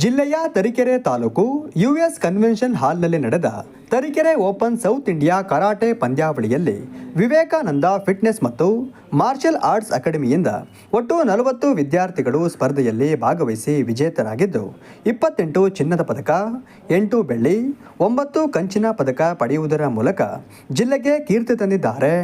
ಜಿಲ್ಲೆಯ Tarikere taluk US convention ಹಾಲ್ನಲ್ಲಿ ನಡೆದ Tarikere open south India karate ಪಂದ್ಯಾವಳಿಯಲ್ಲಿ ವಿವೇಕಾನಂದ ಫಿಟ್ನೆಸ್ ಮತ್ತು ಮಾರ್ಷಲ್ ಆರ್ಟ್ಸ್ ಅಕಾಡೆಮಿಯಿಂದ ಒಟ್ಟು ನಲವತ್ತು ವಿದ್ಯಾರ್ಥಿಗಳು ಸ್ಪರ್ಧೆಯಲ್ಲಿ ಭಾಗವಹಿಸಿ ವಿಜೇತರಾಗಿದ್ದು, ಇಪ್ಪತ್ತೆಂಟು ಚಿನ್ನದ ಪದಕ, ಎಂಟು ಬೆಳ್ಳಿ, ಒಂಬತ್ತು ಕಂಚಿನ ಪದಕ ಪಡೆಯುವುದರ ಮೂಲಕ ಜಿಲ್ಲೆಗೆ ಕೀರ್ತಿ ತಂದಿದ್ದಾರೆ.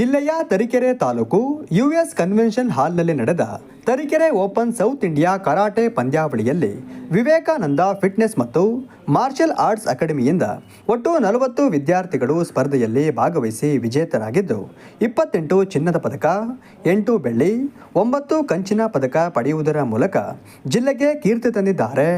ಜಿಲ್ಲೆಯ ತರೀಕೆರೆ ತಾಲೂಕು ಯುಎಸ್ ಕನ್ವೆನ್ಷನ್ ಹಾಲ್ನಲ್ಲಿ ನಡೆದ Tarikere open south India karate ಪಂದ್ಯಾವಳಿಯಲ್ಲಿ ವಿವೇಕಾನಂದ ಫಿಟ್ನೆಸ್ ಮತ್ತು ಮಾರ್ಷಲ್ ಆರ್ಟ್ಸ್ ಅಕಾಡೆಮಿಯಿಂದ ಒಟ್ಟು ನಲವತ್ತು ವಿದ್ಯಾರ್ಥಿಗಳು ಸ್ಪರ್ಧೆಯಲ್ಲಿ ಭಾಗವಹಿಸಿ ವಿಜೇತರಾಗಿದ್ದು, ಇಪ್ಪತ್ತೆಂಟು ಚಿನ್ನದ ಪದಕ, ಎಂಟು ಬೆಳ್ಳಿ, ಒಂಬತ್ತು ಕಂಚಿನ ಪದಕ ಪಡೆಯುವುದರ ಮೂಲಕ ಜಿಲ್ಲೆಗೆ ಕೀರ್ತಿ ತಂದಿದ್ದಾರೆ.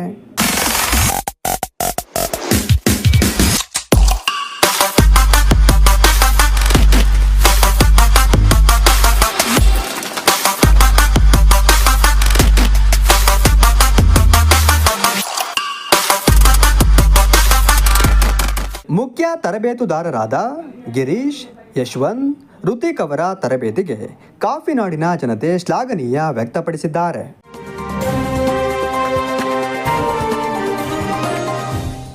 ಮುಖ್ಯ ತರಬೇತುದಾರರಾದ ಗಿರೀಶ್ ಯಶವಂತ್ ಋತಿಕ್ ಅವರ ತರಬೇತಿಗೆ ಕಾಫಿನಾಡಿನ ಜನತೆ ಶ್ಲಾಘನೀಯ ವ್ಯಕ್ತಪಡಿಸಿದ್ದಾರೆ.